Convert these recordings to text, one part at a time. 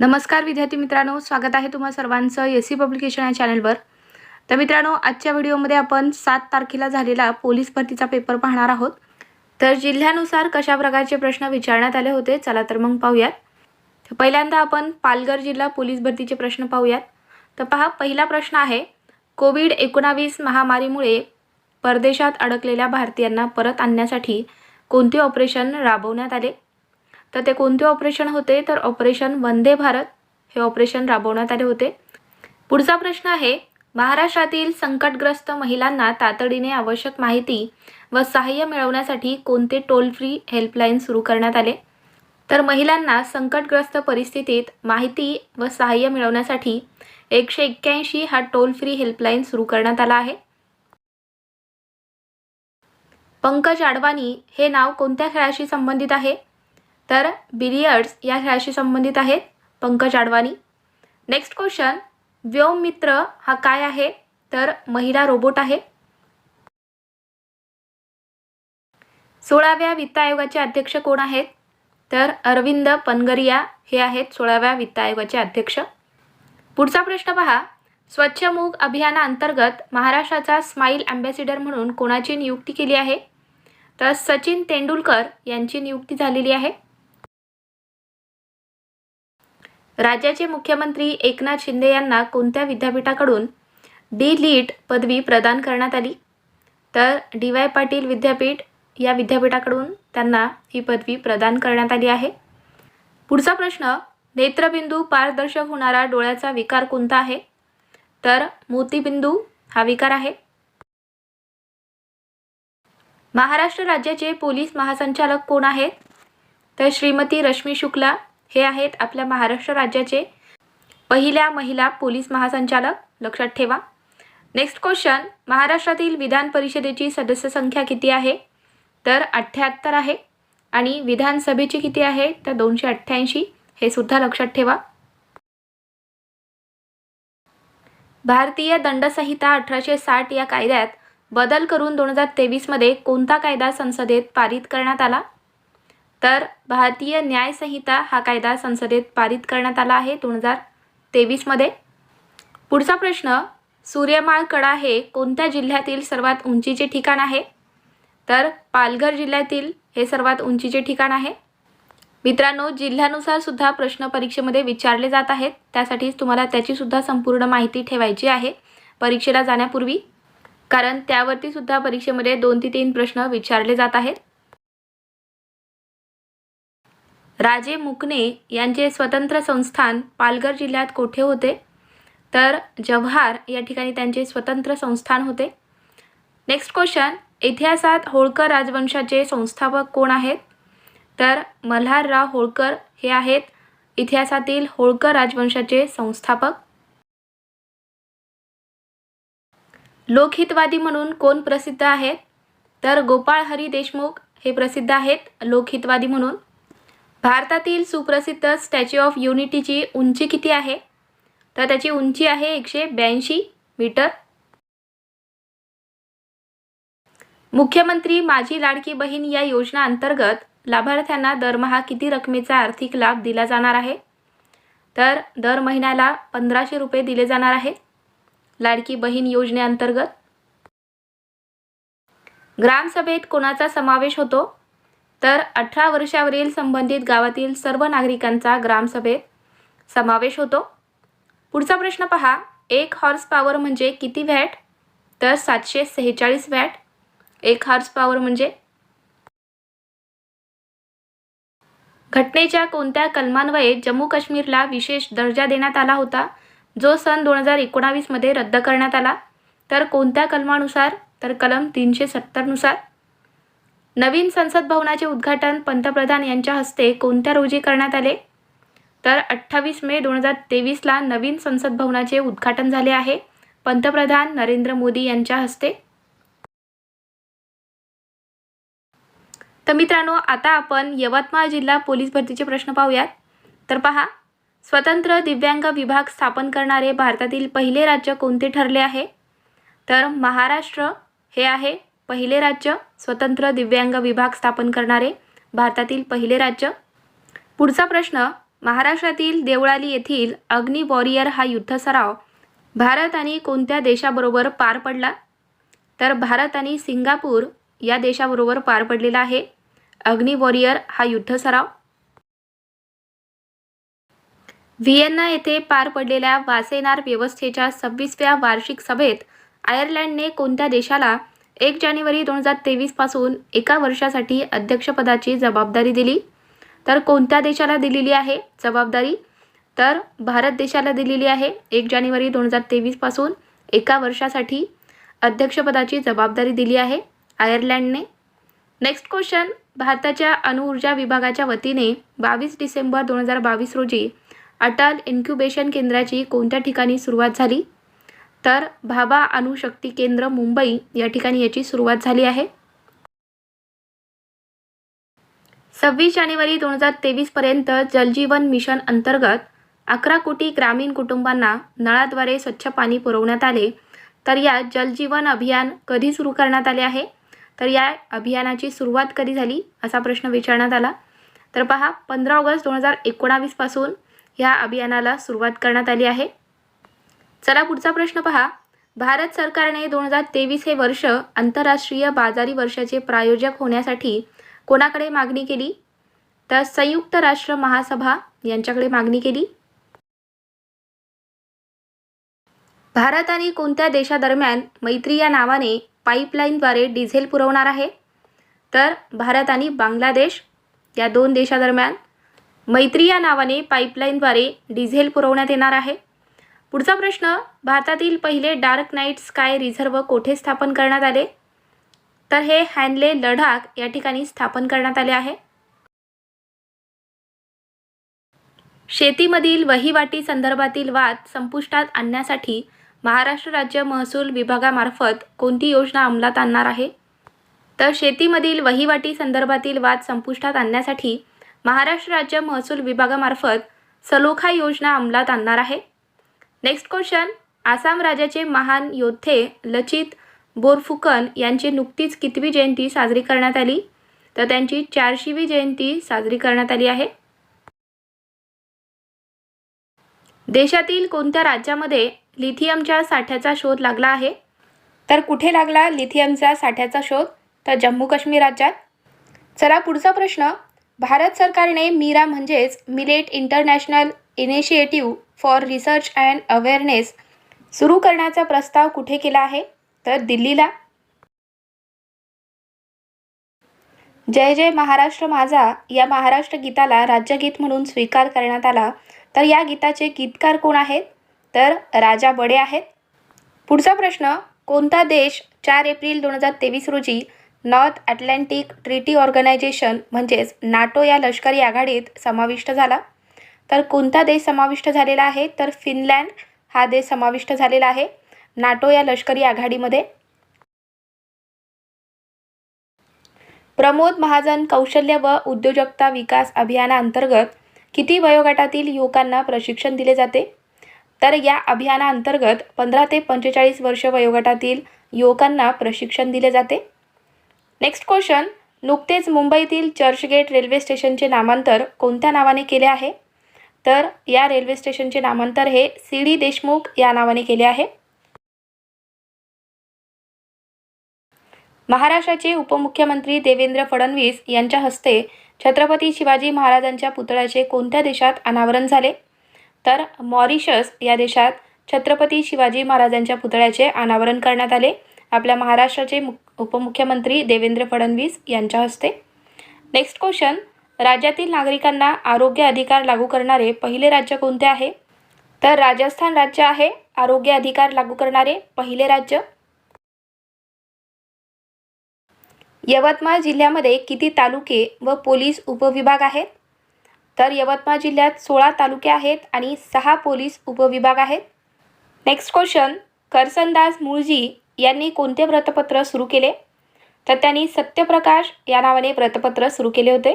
नमस्कार विद्यार्थी मित्रांनो स्वागत आहे तुम्हा सर्वांचं एस सी पब्लिकेशन या चॅनलवर. तर मित्रांनो आजच्या व्हिडिओमध्ये आपण सात तारखेला झालेला पोलीस भरतीचा पेपर पाहणार आहोत. तर जिल्ह्यानुसार कशा प्रकारचे प्रश्न विचारण्यात आले होते चला तर मग पाहूयात. तर पहिल्यांदा आपण पालघर जिल्हा पोलीस भरतीचे प्रश्न पाहूयात. तर पहा पहिला प्रश्न आहे कोविड एकोणावीस महामारीमुळे परदेशात अडकलेल्या भारतीयांना परत आणण्यासाठी कोणते ऑपरेशन राबवण्यात आले? तर ते कोणते ऑपरेशन होते? तर ऑपरेशन वंदे भारत हे ऑपरेशन राबवण्यात आले होते. पुढचा प्रश्न आहे महाराष्ट्रातील संकटग्रस्त महिलांना तातडीने आवश्यक माहिती व सहाय्य मिळवण्यासाठी कोणते टोल फ्री हेल्पलाईन सुरू करण्यात आले? तर महिलांना संकटग्रस्त परिस्थितीत माहिती व सहाय्य मिळवण्यासाठी एकशे एक्क्याऐंशी हा टोल फ्री हेल्पलाईन सुरू करण्यात आला आहे. पंकज आडवाणी हे नाव कोणत्या खेळाशी संबंधित आहे? तर बिलियर्ड्स या खेळाशी संबंधित आहेत पंकज आडवाणी. नेक्स्ट क्वेश्चन व्योम मित्र हा काय आहे? तर महिला रोबोट आहे. सोळाव्या वित्त आयोगाचे अध्यक्ष कोण आहेत? तर अरविंद पनगरिया हे आहेत सोळाव्या वित्त आयोगाचे अध्यक्ष. पुढचा प्रश्न पहा. स्वच्छ मूग अभियानाअंतर्गत महाराष्ट्राचा स्माईल अँबॅसिडर म्हणून कोणाची नियुक्ती केली आहे? तर सचिन तेंडुलकर यांची नियुक्ती झालेली आहे. राज्याचे मुख्यमंत्री एकनाथ शिंदे यांना कोणत्या विद्यापीठाकडून डी लीट पदवी प्रदान करण्यात आली? तर डी वाय पाटील विद्यापीठ या विद्यापीठाकडून त्यांना ही पदवी प्रदान करण्यात आली आहे. पुढचा प्रश्न नेत्रबिंदू पारदर्शक होणारा डोळ्याचा विकार कोणता आहे? तर मोतीबिंदू हा विकार आहे. महाराष्ट्र राज्याचे पोलीस महासंचालक कोण आहेत? तर श्रीमती रश्मी शुक्ला हे आहेत आपल्या महाराष्ट्र राज्याचे. पहिल्या महिला पोलीस महासंचालक लक्षात ठेवा. नेक्स्ट क्वेश्चन महाराष्ट्रातील विधान परिषदेची सदस्य संख्या किती आहे? तर अठ्ठ्याहत्तर आहे. आणि विधानसभेची किती आहे? तर दोनशे अठ्ठ्याऐंशी. हे सुद्धा लक्षात ठेवा. भारतीय दंडसंहिता अठराशे साठ या कायद्यात बदल करून दोन हजार तेवीसमध्ये कोणता कायदा संसदेत पारित करण्यात आला? तर भारतीय न्यायसंहिता हा कायदा संसदेत पारित करण्यात आला आहे दोन हजार तेवीसमध्ये पुढचा प्रश्न सूर्यमाळ कडा हे कोणत्या जिल्ह्यातील सर्वात उंचीचे ठिकाण आहे? तर पालघर जिल्ह्यातील हे सर्वात उंचीचे ठिकाण आहे. मित्रांनो जिल्ह्यानुसार सुद्धा प्रश्न परीक्षेमध्ये विचारले जात आहेत. त्यासाठीच तुम्हाला त्याची सुद्धा संपूर्ण माहिती ठेवायची आहे परीक्षेला जाण्यापूर्वी. कारण त्यावरती सुद्धा परीक्षेमध्ये दोन ते तीन प्रश्न विचारले जात आहेत. राजे मुकणे यांचे स्वतंत्र संस्थान पालघर जिल्ह्यात कोठे होते? तर जव्हार या ठिकाणी त्यांचे स्वतंत्र संस्थान होते. नेक्स्ट क्वेश्चन इतिहासात होळकर राजवंशाचे संस्थापक कोण आहेत? तर मल्हारराव होळकर हे आहेत इतिहासातील होळकर राजवंशाचे संस्थापक. लोकहितवादी म्हणून कोण प्रसिद्ध आहेत? तर गोपाळ हरी देशमुख हे प्रसिद्ध आहेत लोकहितवादी म्हणून. भारतातील सुप्रसिद्ध स्टॅच्यू ऑफ युनिटीची उंची किती आहे? तर त्याची उंची आहे एकशे ब्याऐंशी मीटर. मुख्यमंत्री माझी लाडकी बहीण या योजना अंतर्गत लाभार्थ्यांना दरमहा किती रकमेचा आर्थिक लाभ दिला जाणार आहे? तर दर महिन्याला पंधराशे रुपये दिले जाणार आहे लाडकी बहीण योजनेअंतर्गत. ग्रामसभेत कोणाचा समावेश होतो? तर अठरा वर्षावरील संबंधित गावातील सर्व नागरिकांचा ग्रामसभेत समावेश होतो. पुढचा प्रश्न पहा एक हॉर्स पॉवर म्हणजे किती व्हॅट तर सातशे सेहेचाळीस वॅट. एक हॉर्स पॉवर म्हणजे? घटनेच्या कोणत्या कलमान्वये जम्मू काश्मीरला विशेष दर्जा देण्यात आला होता? जो सन दोन हजार एकोणावीसमध्ये रद्द करण्यात आला. तर कोणत्या कलमानुसार? तर कलम तीनशे सत्तरनुसार नवीन संसद भवनाचे उद्घाटन पंतप्रधान यांच्या हस्ते कोणत्या रोजी करण्यात आले? तर अठ्ठावीस मे दोन हजार तेवीसला नवीन संसद भवनाचे उद्घाटन झाले आहे. पंतप्रधान नरेंद्र मोदी यांच्या हस्ते. तर मित्रांनो आता आपण यवतमाळ जिल्हा पोलीस भरतीचे प्रश्न पाहूयात. तर पहा स्वतंत्र दिव्यांग विभाग स्थापन करणारे भारतातील पहिले राज्य कोणते ठरले आहे? तर महाराष्ट्र हे आहे. पहिले राज्य स्वतंत्र दिव्यांग विभाग स्थापन करणारे भारतातील पहिले राज्य. पुढचा प्रश्न महाराष्ट्रातील देवळाली येथील अग्नी वॉरियर हा युद्ध सराव भारत आणि कोणत्या देशाबरोबर पार पडला? तर भारत आणि सिंगापूर या देशाबरोबर पार पडलेला आहे. अग्नी वॉरियर हा युद्ध सराव व्हिएन्ना येथे पार पडलेल्या वासेनार व्यवस्थेच्या सव्वीसव्या वार्षिक सभेत आयर्लंडने कोणत्या देशाला एक जानेवारी दोन हजार तेवीसपासून एका वर्षासाठी अध्यक्षपदाची जबाबदारी दिली. तर कोणत्या देशाला दिलेली आहे जबाबदारी? तर भारत देशाला दिलेली आहे एक जानेवारी दोन हजार तेवीसपासून एका वर्षासाठी अध्यक्षपदाची जबाबदारी दिली आहे आयर्लंडने. Next question. भारताच्या अणुऊर्जा विभागाच्या वतीने बावीस डिसेंबर दोन हजार बावीस रोजी अटल इन्क्युबेशन केंद्राची कोणत्या ठिकाणी सुरुवात झाली? तर भाभा अणुशक्ती केंद्र मुंबई या ठिकाणी याची सुरुवात झाली आहे. सव्वीस जानेवारी दोन हजार तेवीसपर्यंत जलजीवन मिशन अंतर्गत अकरा कोटी ग्रामीण कुटुंबांना नळाद्वारे स्वच्छ पाणी पुरवण्यात आले. तर या जलजीवन अभियान कधी सुरू करण्यात आले आहे? तर या अभियानाची सुरुवात कधी झाली? असा प्रश्न विचारण्यात आला. तर पहा पंधरा ऑगस्ट दोन हजार एकोणावीसपासून ह्या अभियानाला सुरुवात करण्यात आली आहे. चला पुढचा प्रश्न पहा. भारत सरकारने दोन हजार तेवीस हे वर्ष आंतरराष्ट्रीय बाजारी वर्षाचे प्रायोजक होण्यासाठी कोणाकडे मागणी केली? तर संयुक्त राष्ट्र महासभा यांच्याकडे मागणी केली. भारत आणि कोणत्या देशादरम्यान मैत्री या नावाने पाईपलाईनद्वारे डिझेल पुरवणार आहे? तर भारत आणि बांगलादेश या दोन देशादरम्यान मैत्री या नावाने पाईपलाईनद्वारे डिझेल पुरवण्यात येणार आहे. पुढचा प्रश्न भारतातील पहिले डार्क नाईट स्काय रिझर्व कोठे स्थापन करण्यात आले? तर हे हॅनले लडाख या ठिकाणी स्थापन करण्यात आले आहे. शेतीमधील वहिवाटी संदर्भातील वाद संपुष्टात आणण्यासाठी महाराष्ट्र राज्य महसूल विभागामार्फत कोणती योजना अंमलात आणणार आहे? तर शेतीमधील वहिवाटी संदर्भातील वाद संपुष्टात आणण्यासाठी महाराष्ट्र राज्य महसूल विभागामार्फत सलोखा योजना अंमलात आणणार आहे. नेक्स्ट क्वेश्चन आसाम राजाचे महान योद्धे लचित बोरफुकन यांची नुकतीच कितवी जयंती साजरी करण्यात आली? तर त्यांची चारशेवी जयंती साजरी करण्यात आली आहे. देशातील कोणत्या राज्यामध्ये लिथियमच्या साठ्याचा शोध लागला आहे? तर कुठे लागला लिथियमचा साठ्याचा शोध? तर जम्मू काश्मीर राज्यात. चला पुढचा प्रश्न. भारत सरकारने मीरा म्हणजेच millet international initiative for research and awareness सुरू करण्याचा प्रस्ताव कुठे केला आहे? तर दिल्लीला. जय जय महाराष्ट्र माझा या महाराष्ट्र गीताला राज्यगीत म्हणून स्वीकार करण्यात आला. तर या गीताचे गीतकार कोण आहेत? तर राजा बडे आहेत. पुढचा प्रश्न कोणता देश चार एप्रिल दोन हजार तेवीस रोजी नॉर्थ अटलांटिक ट्रिटी ऑर्गनायझेशन म्हणजेच नाटो या लष्करी आघाडीत समाविष्ट झाला? तर कोणता देश समाविष्ट झालेला आहे? तर फिनलँड हा देश समाविष्ट झालेला आहे. नाटो या लष्करी आघाडीमध्ये. प्रमोद महाजन कौशल्य व उद्योजकता विकास अभियानाअंतर्गत किती वयोगटातील युवकांना प्रशिक्षण दिले जाते? तर या अभियानाअंतर्गत पंधरा ते पंचेचाळीस वर्ष वयोगटातील युवकांना प्रशिक्षण दिले जाते. नेक्स्ट क्वेश्चन नुकतेच मुंबईतील चर्चगेट रेल्वे स्टेशनचे नामांतर कोणत्या नावाने केले आहे? तर या रेल्वे स्टेशनचे नामांतर हे सी डी देशमुख या नावाने केले आहे. महाराष्ट्राचे उपमुख्यमंत्री देवेंद्र फडणवीस यांच्या हस्ते छत्रपती शिवाजी महाराजांच्या पुतळ्याचे कोणत्या देशात अनावरण झाले? तर मॉरिशस या देशात छत्रपती शिवाजी महाराजांच्या पुतळ्याचे अनावरण करण्यात आले. आपल्या महाराष्ट्राचे मुख उपमुख्यमंत्री देवेंद्र फडणवीस यांच्या हस्ते. नेक्स्ट क्वेश्चन राज्यातील नागरिकांना आरोग्य अधिकार लागू करणारे पहिले राज्य कोणते आहे? तर राजस्थान राज्य आहे. आरोग्य अधिकार लागू करणारे पहिले राज्य. यवतमाळ जिल्ह्यामध्ये किती तालुके व पोलीस उपविभाग आहेत? तर यवतमाळ जिल्ह्यात सोळा तालुके आहेत आणि सहा पोलीस उपविभाग आहेत. Next question. करसनदास मुळजी यांनी कोणते व्रतपत्र सुरू केले? तर त्यांनी सत्यप्रकाश या नावाने व्रतपत्र सुरू केले होते.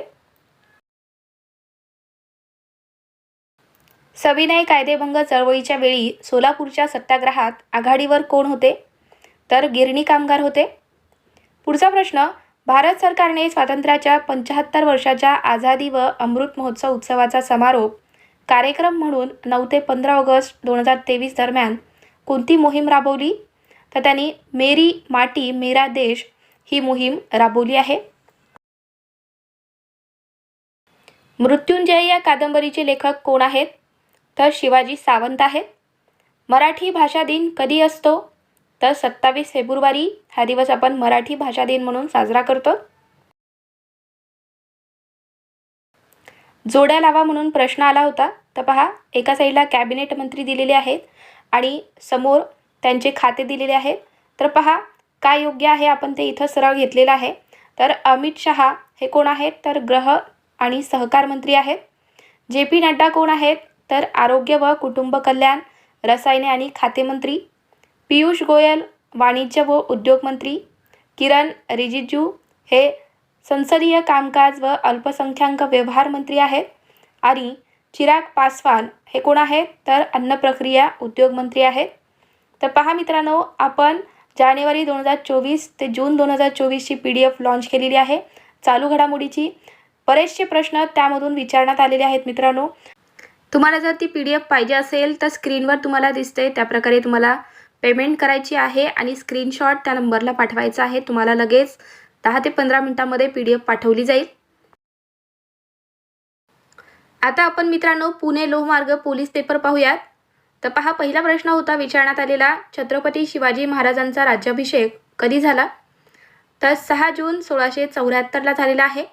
सविनय कायदेभंग चळवळीच्या वेळी सोलापूरच्या सत्याग्रहात आघाडीवर कोण होते? तर गिरणी कामगार होते. पुढचा प्रश्न भारत सरकारने स्वातंत्र्याच्या पंचाहत्तर वर्षाच्या आझादी व अमृत महोत्सव उत्सवाचा समारोप कार्यक्रम म्हणून नऊ ते पंधरा ऑगस्ट दोन हजार तेवीस दरम्यान कोणती मोहीम राबवली? तर त्यांनी मेरी माटी मेरा देश ही मोहीम राबवली आहे. मृत्युंजय या कादंबरीचे लेखक कोण आहेत? तर शिवाजी सावंत आहेत. मराठी भाषा दिन कधी असतो? तर सत्तावीस फेब्रुवारी हा दिवस आपण मराठी भाषा दिन म्हणून साजरा करतो. जोड्या लावा म्हणून प्रश्न आला होता. तर पहा एका साईडला कॅबिनेट मंत्री दिलेले आहेत आणि समोर त्यांचे खाते दिलेले आहेत. तर पहा काय योग्य आहे आपण ते इथं सरळ घेतलेलं आहे. तर अमित शहा हे कोण आहेत? तर ग्रह आणि सहकार मंत्री आहेत. जे पी नड्डा कोण आहेत? तर आरोग्य व कुटुंब कल्याण रसायने आणि खाते मंत्री पियुष गोयल वाणिज्य व उद्योग मंत्री किरण रिजिजू हे संसदीय कामकाज व अल्पसंख्याक व्यवहार मंत्री आहेत आणि चिराग पासवान हे कोण आहेत तर अन्न प्रक्रिया उद्योगमंत्री आहेत. तर पहा मित्रांनो आपण जानेवारी दोन हजार चोवीस ते जून दोन हजार चोवीसची पी डी एफ लॉन्च केलेली आहे. चालू घडामोडीची बरेचसे प्रश्न त्यामधून विचारण्यात आलेले आहेत मित्रांनो. तुम्हाला जर ती पी डी एफ पाहिजे असेल तर स्क्रीनवर तुम्हाला दिसते त्याप्रकारे तुम्हाला पेमेंट करायची आहे आणि स्क्रीनशॉट त्या नंबरला पाठवायचा आहे. तुम्हाला लगेच दहा ते पंधरा मिनटामध्ये पी डी एफ पाठवली जाईल. आता आपण मित्रांनो पुणे लोहमार्ग पोलीस पेपर पाहूयात. तर पहा पहिला प्रश्न होता विचारण्यात आलेला छत्रपती शिवाजी महाराजांचा राज्याभिषेक कधी झाला? तर सहा जून सोळाशे चौऱ्याहत्तरला झालेला आहे.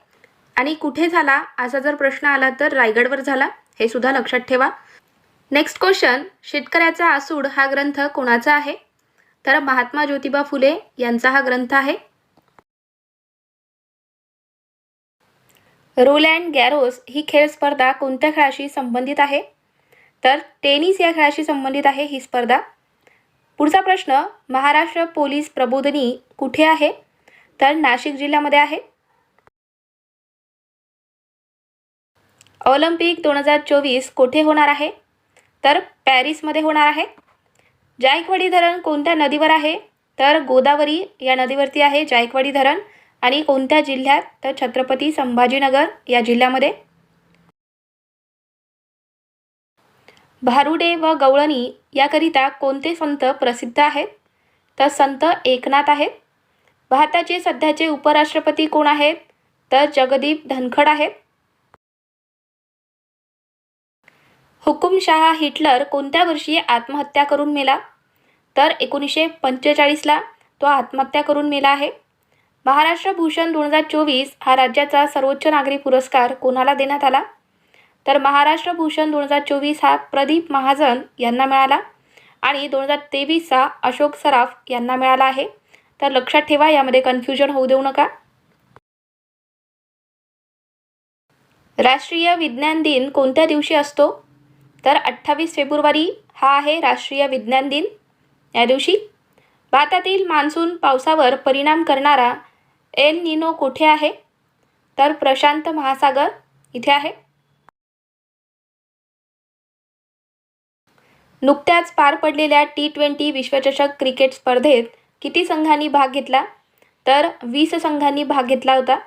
आणि कुठे झाला असा जर प्रश्न आला तर रायगडवर झाला. हे सुद्धा लक्षात ठेवा. नेक्स्ट क्वेश्चन शेतकऱ्याचा आसूड हा ग्रंथ कोणाचा आहे? तर महात्मा ज्योतिबा फुले यांचा हा ग्रंथ आहे. रोल अँड गॅरोस ही खेळ स्पर्धा कोणत्या खेळाशी संबंधित आहे? तर टेनिस या खेळाशी संबंधित आहे ही स्पर्धा. पुढचा प्रश्न महाराष्ट्र पोलीस प्रबोधनी कुठे आहे? तर नाशिक जिल्ह्यामध्ये आहे. ऑलिम्पिक दोन हजार चोवीस कोठे होणार आहे? तर पॅरिसमध्ये होणार आहे. जायकवाडी धरण कोणत्या नदीवर आहे? तर गोदावरी या नदीवरती आहे जायकवाडी धरण. आणि कोणत्या जिल्ह्यात? तर छत्रपती संभाजीनगर या जिल्ह्यामध्ये. भारुडे व गवळणी याकरिता कोणते संत प्रसिद्ध आहेत? तर संत एकनाथ आहेत. भारताचे सध्याचे उपराष्ट्रपती कोण आहेत? तर जगदीप धनखड आहेत. हुकुमशहा हिटलर कोणत्या वर्षी आत्महत्या करून मेला? तर एकोणीसशे पंचेचाळीसला तो आत्महत्या करून मेला आहे. महाराष्ट्र भूषण दोन हजार चोवीस हा राज्याचा सर्वोच्च नागरी पुरस्कार कोणाला देण्यात आला? तर महाराष्ट्र भूषण दोन हजार चोवीस हा प्रदीप महाजन यांना मिळाला आणि दोन हजार तेवीसचा अशोक सराफ यांना मिळाला आहे. तर लक्षात ठेवा यामध्ये कन्फ्युजन होऊ देऊ नका. राष्ट्रीय विज्ञान दिन कोणत्या दिवशी असतो? तर अठ्ठावीस फेब्रुवारी हा आहे राष्ट्रीय विज्ञान दिन. या दिवशी भारतातील मान्सून पावसावर परिणाम करणारा एल निनो कुठे आहे? तर प्रशांत महासागर इथे आहे. नुकत्याच पार पडलेल्या टी ट्वेंटी विश्वचषक क्रिकेट स्पर्धेत किती संघांनी भाग घेतला? तर वीस संघांनी भाग घेतला होता.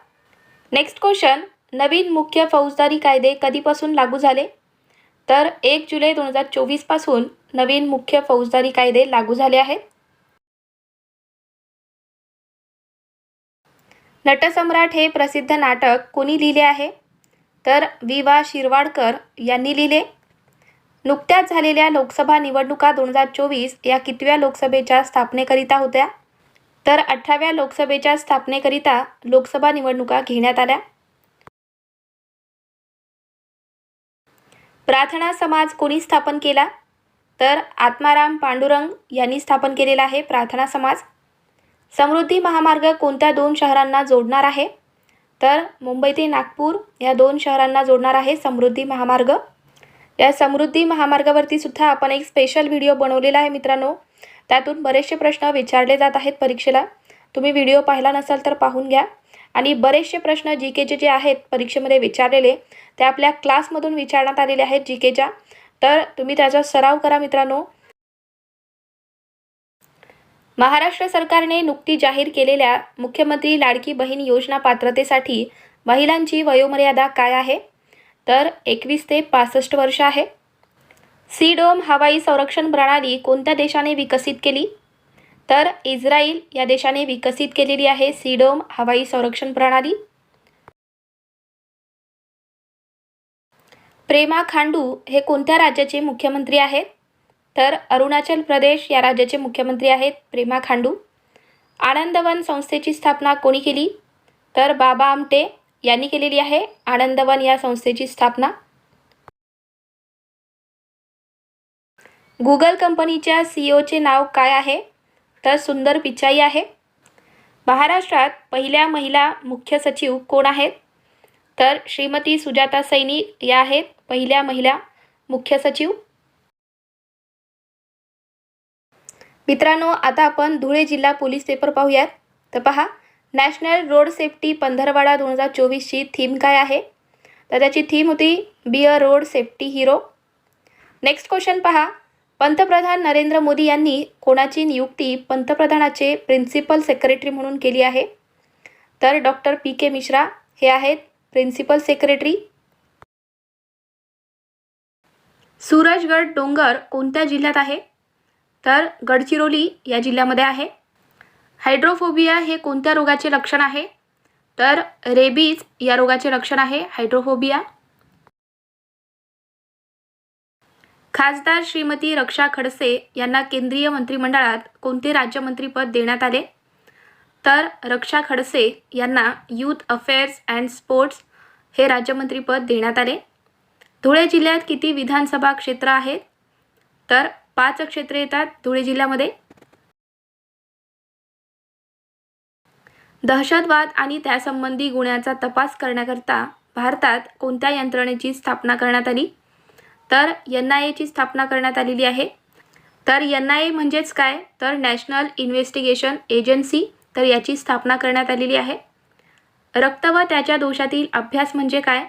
नेक्स्ट क्वेश्चन नवीन मुख्य फौजदारी कायदे कधीपासून लागू झाले? तर एक जुलै दोन हजार चोवीसपासून नवीन मुख्य फौजदारी कायदे लागू झाले आहेत. नटसम्राट हे प्रसिद्ध नाटक कोणी लिहिले आहे? तर वि वा शिरवाडकर यांनी लिहिले. नुकत्याच झालेल्या लोकसभा निवडणुका दोन हजार चोवीस या कितव्या लोकसभेच्या स्थापनेकरिता होत्या? तर अठराव्या लोकसभेच्या स्थापनेकरिता लोकसभा निवडणुका घेण्यात आल्या. प्रार्थना समाज कोणी स्थापन केला? तर आत्माराम पांडुरंग यांनी स्थापन केलेला आहे प्रार्थना समाज. समृद्धी महामार्ग कोणत्या दोन शहरांना जोडणार आहे? तर मुंबई ते नागपूर या दोन शहरांना जोडणार आहे समृद्धी महामार्ग. या समृद्धी महामार्गावरती सुद्धा आपण एक स्पेशल व्हिडिओ बनवलेला आहे मित्रांनो. त्यातून बरेचसे प्रश्न विचारले जात आहेत परीक्षेला. तुम्ही व्हिडिओ पाहिला नसाल तर पाहून घ्या. आणि बरेचसे प्रश्न जी केचे जे आहेत परीक्षेमध्ये विचारलेले ते आपल्या क्लासमधून विचारण्यात आलेले आहेत जी केच्या तर तुम्ही त्याचा सराव करा मित्रांनो. महाराष्ट्र सरकारने नुकती जाहीर केलेल्या मुख्यमंत्री लाडकी बहीण योजना पात्रतेसाठी महिलांची वयोमर्यादा काय आहे? तर एकवीस ते पासष्ट वर्ष आहे. सीडोम हवाई संरक्षण प्रणाली कोणत्या देशाने विकसित केली? तर इस्रायल या देशाने विकसित केलेली आहे सीडोम हवाई संरक्षण प्रणाली. प्रेमा खांडू हे कोणत्या राज्याचे मुख्यमंत्री आहेत? तर अरुणाचल प्रदेश या राज्याचे मुख्यमंत्री आहेत प्रेमा खांडू. आनंदवन संस्थेची स्थापना कोणी केली? तर बाबा आमटे यांनी केलेली आहे आनंदवन या संस्थेची स्थापना. गुगल कंपनीच्या सी ओचे नाव काय आहे? तर सुंदर पिचाई आहे. महाराष्ट्रात पहिल्या महिला मुख्य सचिव कोण आहेत? तर श्रीमती सुजाता सैनी या आहेत पहिल्या महिला मुख्य सचिव. मित्रांनो आता आपण धुळे जिल्हा पोलीस पेपर पाहूयात. तर पहा नॅशनल रोड सेफ्टी पंधरवाडा दोन हजार चोवीसची थीम काय आहे? तर त्याची थीम होती be a road safety hero. Next question पहा पंतप्रधान नरेंद्र मोदी यांनी कोणाची नियुक्ती पंतप्रधानाचे प्रिन्सिपल सेक्रेटरी म्हणून केली आहे? तर डॉक्टर पी के मिश्रा हे आहेत प्रिन्सिपल सेक्रेटरी सूरजगड डोंगर कोणत्या जिल्ह्यात आहे? तर गडचिरोली या जिल्ह्यामध्ये आहे. हायड्रोफोबिया हे कोणत्या रोगाचे लक्षण आहे? तर रेबीज या रोगाचे लक्षण आहे हायड्रोफोबिया. खासदार श्रीमती रक्षा खडसे यांना केंद्रीय मंत्रिमंडळात कोणते राज्यमंत्रीपद देण्यात आले? तर रक्षा खडसे यांना यूथ अफेअर्स अँड स्पोर्ट्स हे राज्यमंत्रीपद देण्यात आले. धुळे जिल्ह्यात किती विधानसभा क्षेत्र आहेत? तर पाच क्षेत्रे येतात धुळे जिल्ह्यामध्ये. दहशतवाद आणि त्यासंबंधी गुन्ह्याचा तपास करण्याकरता भारतात कोणत्या यंत्रणेची स्थापना करण्यात आली? तर एन आय एची स्थापना करण्यात आलेली आहे. तर एन आय ए म्हणजेच काय? तर नॅशनल इन्व्हेस्टिगेशन एजन्सी तर याची स्थापना करण्यात आलेली आहे. रक्त व त्याच्या दोषातील अभ्यास म्हणजे काय?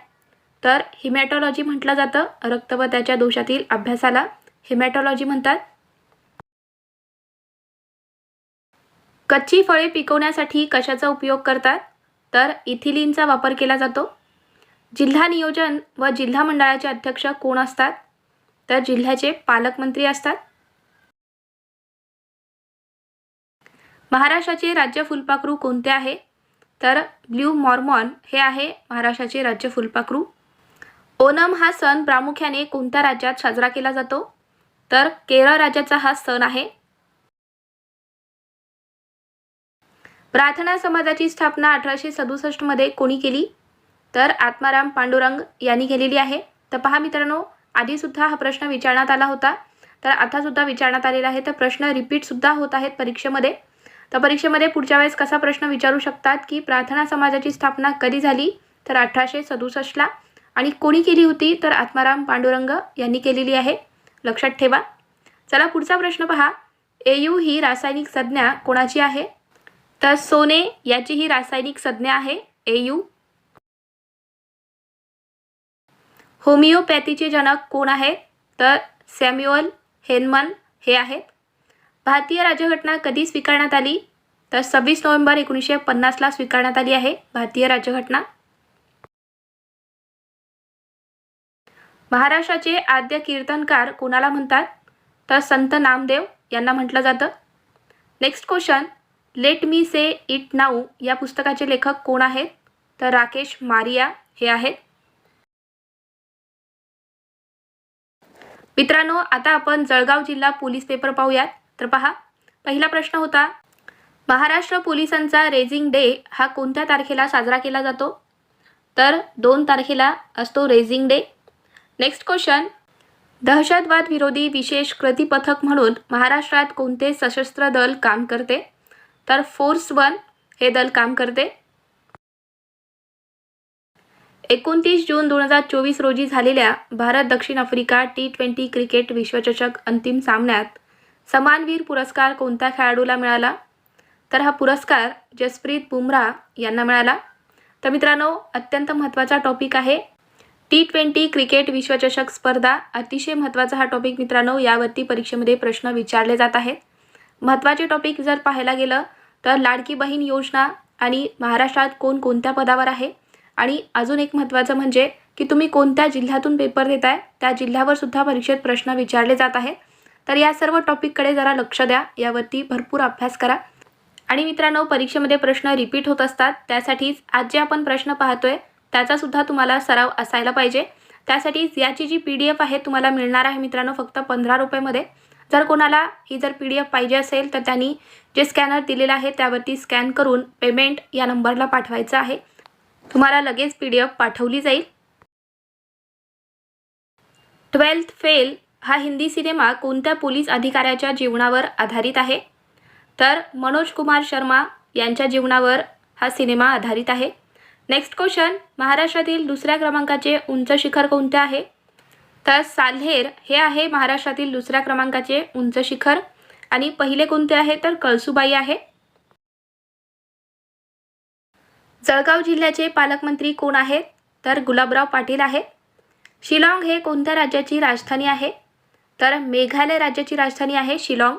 तर हिमॅटॉलॉजी म्हटलं जातं. रक्त व त्याच्या दोषातील अभ्यासाला हिमॅटॉलॉजी म्हणतात. कच्ची फळे पिकवण्यासाठी कशाचा उपयोग करतात? तर इथिलीनचा वापर केला जातो. जिल्हा नियोजन व जिल्हा मंडळाचे अध्यक्ष कोण असतात? तर जिल्ह्याचे पालकमंत्री असतात. महाराष्ट्राचे राज्य फुलपाखरू कोणते आहे? तर ब्ल्यू मॉर्मॉन हे आहे महाराष्ट्राचे राज्य फुलपाखरू. ओनम हा सण प्रामुख्याने कोणत्या राज्यात साजरा केला जातो? तर केरळ राज्याचा हा सण आहे. प्रार्थना समाजाची स्थापना अठराशे सदुसष्टमध्ये कोणी केली? तर आत्माराम पांडुरंग यांनी केलेली आहे. तर पहा मित्रांनो आधीसुद्धा हा प्रश्न विचारण्यात आला होता. तर आतासुद्धा विचारण्यात आलेला आहे. तर प्रश्न रिपीटसुद्धा होत आहेत परीक्षेमध्ये. तर परीक्षेमध्ये पुढच्या वेळेस कसा प्रश्न विचारू शकतात की प्रार्थना समाजाची स्थापना कधी झाली? तर अठराशे सदुसष्टला. आणि कोणी केली होती? तर आत्माराम पांडुरंग यांनी केलेली आहे. लक्षात ठेवा. चला पुढचा प्रश्न पहा. एयू ही रासायनिक संज्ञा कोणाची आहे? तर सोने याची ही रासायनिक संज्ञा आहे. एयू होमिओपॅथीचे जनक कोण आहेत? तर सॅम्युअल हेनमन हे आहेत. भारतीय राज्यघटना कधी स्वीकारण्यात आली? तर सव्वीस नोव्हेंबर एकोणीसशे पन्नासला स्वीकारण्यात आली आहे भारतीय राज्यघटना. महाराष्ट्राचे आद्य कीर्तनकार कोणाला म्हणतात? तर संत नामदेव यांना म्हटलं जातं. Next question. Let me say it now या पुस्तकाचे लेखक कोण आहेत? तर राकेश मारिया हे आहेत. मित्रांनो आता आपण जळगाव जिल्हा पोलीस पेपर पाहूयात. तर पहा पहिला प्रश्न होता महाराष्ट्र पोलिसांचा रेझिंग डे हा कोणत्या तारखेला साजरा केला जातो? तर दोन तारखेला असतो रेझिंग डे. नेक्स्ट क्वेश्चन दहशतवाद विरोधी विशेष कृती पथक म्हणून महाराष्ट्रात कोणते सशस्त्र दल काम करते? तर फोर्स वन हे दल काम करते. एकोणतीस जून दोन हजार चोवीस रोजी झालेल्या भारत दक्षिण आफ्रिका टी ट्वेंटी क्रिकेट विश्वचषक अंतिम सामन्यात समानवीर पुरस्कार कोणत्या खेळाडूला मिळाला? तर हा पुरस्कार जसप्रीत बुमराह यांना मिळाला. तर मित्रांनो अत्यंत महत्त्वाचा टॉपिक आहे. टी ट्वेंटी क्रिकेट विश्वचषक स्पर्धा अतिशय महत्त्वाचा हा टॉपिक मित्रांनो यावरती परीक्षेमध्ये प्रश्न विचारले जात आहेत. महत्त्वाचे टॉपिक जर पाहायला गेलं तर लाडकी बहीण योजना आणि महाराष्ट्रात कोण कोणत्या पदावर आहे? आणि अजून एक महत्त्वाचं म्हणजे की तुम्ही कोणत्या जिल्ह्यातून पेपर देत आहे त्या जिल्ह्यावर सुद्धा परीक्षेत प्रश्न विचारले जात आहेत तर या सर्व टॉपिककडे जरा लक्ष द्या यावरती भरपूर अभ्यास करा. आणि मित्रांनो परीक्षेमध्ये प्रश्न रिपीट होत असतात त्यासाठीच आज जे आपण प्रश्न पाहतोय त्याचासुद्धा तुम्हाला सराव असायला पाहिजे. त्यासाठीच याची जी पी डी एफ आहे तुम्हाला मिळणार आहे मित्रांनो फक्त पंधरा रुपयेमध्ये. जर कोणाला ही जर पी डी एफ पाहिजे असेल तर त्यांनी जे स्कॅनर दिलेलं आहे त्यावरती स्कॅन करून पेमेंट या नंबरला पाठवायचं आहे. तुम्हाला लगेच पी डी एफ पाठवली जाईल. ट्वेल्थ फेल हा हिंदी सिनेमा कोणत्या पोलीस अधिकाऱ्याच्या जीवनावर आधारित आहे? तर मनोज कुमार शर्मा यांच्या जीवनावर हा सिनेमा आधारित आहे. नेक्स्ट क्वेश्चन महाराष्ट्रातील दुसऱ्या क्रमांकाचे उंच शिखर कोणते आहे? तर साल्हेर हे आहे महाराष्ट्रातील दुसऱ्या क्रमांकाचे उंच शिखर. आणि पहिले कोणते आहे? तर कळसुबाई आहे. जळगाव जिल्ह्याचे पालकमंत्री कोण आहेत? तर गुलाबराव पाटील आहे शिलाँग हे कोणत्या राज्याची राजधानी आहे? तर मेघालय राज्याची राजधानी आहे शिलाँग.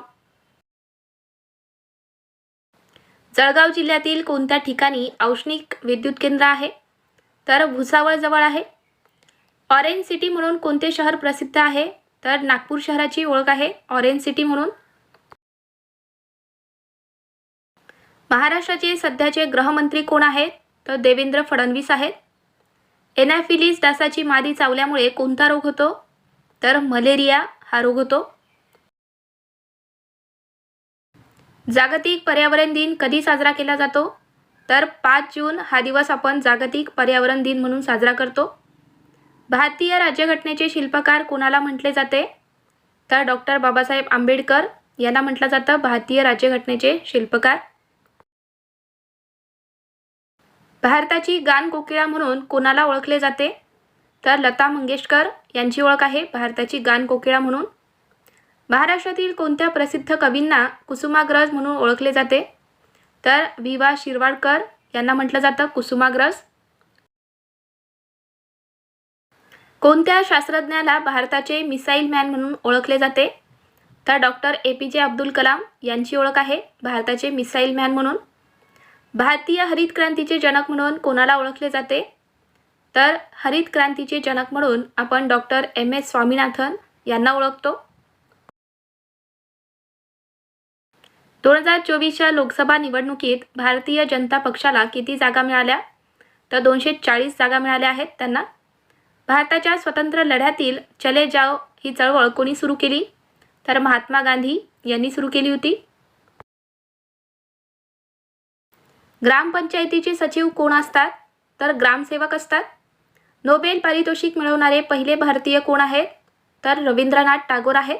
जळगाव जिल्ह्यातील कोणत्या ठिकाणी औष्णिक विद्युत केंद्र आहे? तर भुसावळ जवळ आहे. ऑरेंज सिटी म्हणून कोणते शहर प्रसिद्ध आहे? तर नागपूर शहराची ओळख आहे ऑरेंज सिटी म्हणून. महाराष्ट्राचे सध्याचे गृहमंत्री कोण आहेत? तर देवेंद्र फडणवीस आहेत. एनाफिलिस डासाची मादी चावल्यामुळे कोणता रोग होतो? तर मलेरिया हा रोग होतो. जागतिक पर्यावरण दिन कधी साजरा केला जातो? तर पाच जून हा दिवस आपण जागतिक पर्यावरण दिन म्हणून साजरा करतो. भारतीय राज्यघटनेचे शिल्पकार कोणाला म्हटले जाते? तर डॉक्टर बाबासाहेब आंबेडकर यांना म्हटलं जातं भारतीय राज्यघटनेचे शिल्पकार. भारताची गान कोकिळा म्हणून कोणाला ओळखले जाते? तर लता मंगेशकर यांची ओळख आहे भारताची गान कोकिळा म्हणून. महाराष्ट्रातील कोणत्या प्रसिद्ध कवींना कुसुमाग्रज म्हणून ओळखले जाते? तर वि वा शिरवाडकर यांना म्हटलं जातं कुसुमाग्रज. कोणत्या शास्त्रज्ञाला भारताचे मिसाईल मॅन म्हणून ओळखले जाते? तर डॉक्टर ए पी जे अब्दुल कलाम यांची ओळख आहे भारताचे मिसाईल मॅन म्हणून. भारतीय हरित क्रांतीचे जनक म्हणून कोणाला ओळखले जाते? तर हरित क्रांतीचे जनक म्हणून आपण डॉक्टर एम एस स्वामीनाथन यांना ओळखतो. दोन हजार चोवीसच्या लोकसभा निवडणुकीत भारतीय जनता पक्षाला किती जागा मिळाल्या? तर दोनशे चाळीस जागा मिळाल्या आहेत त्यांना. भारताच्या स्वतंत्र लढ्यातील चले जाओ ही चळवळ कोणी सुरू केली? तर महात्मा गांधी यांनी सुरू केली होती. ग्रामपंचायतीचे सचिव कोण असतात? तर ग्रामसेवक असतात. नोबेल पारितोषिक मिळवणारे पहिले भारतीय कोण आहेत? तर रवींद्रनाथ टागोर आहेत.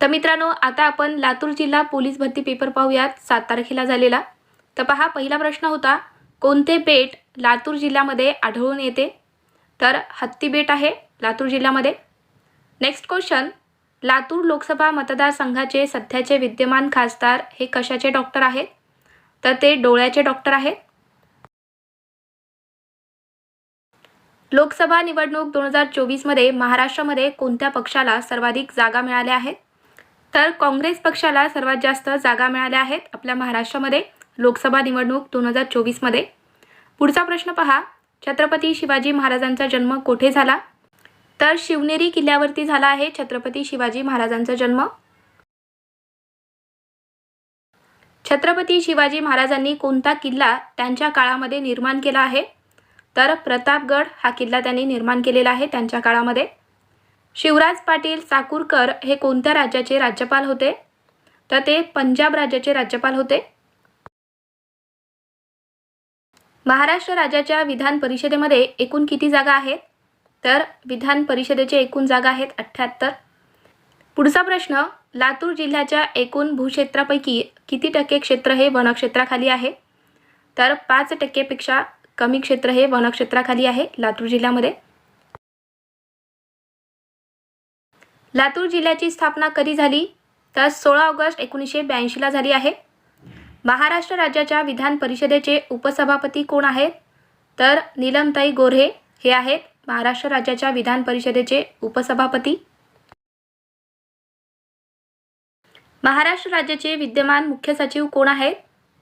तर मित्रांनो आता आपण लातूर जिल्हा पोलीस भरती पेपर पाहूयात. सात तारखेला झालेला. तर पहा पहिला प्रश्न होता कोणते बेट लातूर जिल्ह्यामध्ये आढळून येते? तर हत्ती बेट आहे लातूर जिल्ह्यामध्ये. नेक्स्ट क्वेश्चन लातूर लोकसभा मतदारसंघाचे सध्याचे विद्यमान खासदार हे कशाचे डॉक्टर आहेत? तर ते डोळ्याचे डॉक्टर आहेत. लोकसभा निवडणूक दोन हजार चोवीसमध्ये महाराष्ट्रामध्ये कोणत्या पक्षाला सर्वाधिक जागा मिळाल्या आहेत? तर काँग्रेस पक्षाला सर्वात जास्त जागा मिळाल्या आहेत आपल्या महाराष्ट्रामध्ये लोकसभा निवडणूक दोन हजार चोवीसमध्ये पुढचा प्रश्न पहा. छत्रपती शिवाजी महाराजांचा जन्म कोठे झाला? तर शिवनेरी किल्ल्यावरती झाला आहे छत्रपती शिवाजी महाराजांचा जन्म. छत्रपती शिवाजी महाराजांनी कोणता किल्ला त्यांच्या काळामध्ये निर्माण केला आहे? तर प्रतापगड हा किल्ला त्यांनी निर्माण केलेला आहे त्यांच्या काळामध्ये. शिवराज पाटील चाकूरकर हे कोणत्या राज्याचे राज्यपाल होते? तर ते पंजाब राज्याचे राज्यपाल होते. महाराष्ट्र राज्याच्या विधान परिषदेमध्ये एकूण किती जागा आहेत? तर विधान परिषदेच्या एकूण जागा आहेत अठ्ठ्याहत्तर. पुढचा प्रश्न लातूर जिल्ह्याच्या एकूण भूक्षेत्रापैकी किती टक्के क्षेत्र हे वनक्षेत्राखाली आहे? तर पाच टक्केपेक्षा कमी क्षेत्र हे वनक्षेत्राखाली आहे लातूर जिल्ह्यामध्ये. लातूर जिल्ह्याची स्थापना कधी झाली? तर सोळा ऑगस्ट एकोणीसशे ब्याऐंशीला झाली आहे. महाराष्ट्र राज्याच्या विधान परिषदेचे उपसभापती कोण आहेत? तर नीलमताई गोऱ्हे हे आहेत. महाराष्ट्र राज्याच्या विधान परिषदेचे उपसभापती. महाराष्ट्र राज्याचे विद्यमान मुख्य सचिव कोण आहेत?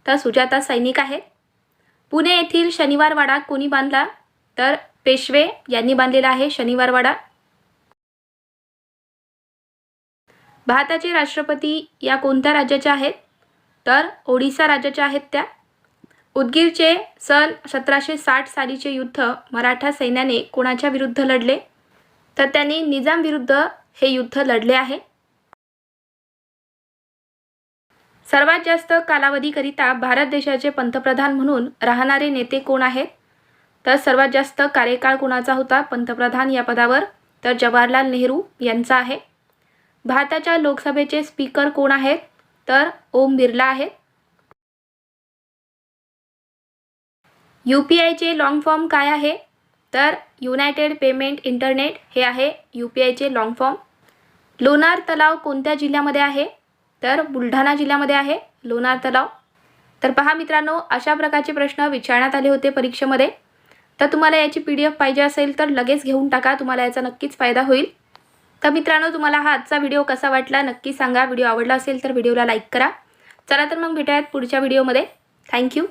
तर सुजाता सैनिक आहेत. पुणे येथील शनिवारवाडा कोणी बांधला? तर पेशवे यांनी बांधलेला आहे शनिवारवाडा. भारताचे राष्ट्रपती या कोणत्या राज्याच्या आहेत? तर ओडिसा राज्याच्या आहेत त्या. उदगीरचे सन सतराशे साठ सालीचे युद्ध मराठा सैन्याने कोणाच्या विरुद्ध लढले? तर त्यांनी निजाम विरुद्ध हे युद्ध लढले आहे. सर्वात जास्त कालावधीकरिता भारत देशाचे पंतप्रधान म्हणून राहणारे नेते कोण आहेत? तर सर्वात जास्त कार्यकाळ कोणाचा होता पंतप्रधान या पदावर? तर जवाहरलाल नेहरू यांचा आहे. भारताच्या लोकसभेचे स्पीकर कोण आहेत? तर ओम बिर्ला आहेत. यू पी आयचे लाँग फॉर्म काय आहे? तर युनायटेड पेमेंट इंटरनेट हे आहे यू पी आयचे लाँग फॉर्म लोणार तलाव कोणत्या जिल्ह्यामध्ये आहे? तर बुलढाणा जिल्ह्यामध्ये आहे लोणार तलाव. तर पहा मित्रांनो अशा प्रकारचे प्रश्न विचारण्यात आले होते परीक्षेमध्ये. तर तुम्हाला याची पी डी एफ पाहिजे असेल तर लगेच घेऊन टाका तुम्हाला याचा नक्कीच फायदा होईल. तर मित्रांनो तुम्हाला हा आजचा व्हिडिओ कसा वाटला नक्की सांगा. व्हिडिओ आवडला असेल तर व्हिडिओला लाईक करा. चला तर मग भेटूयात पुढच्या व्हिडिओमध्ये थँक्यू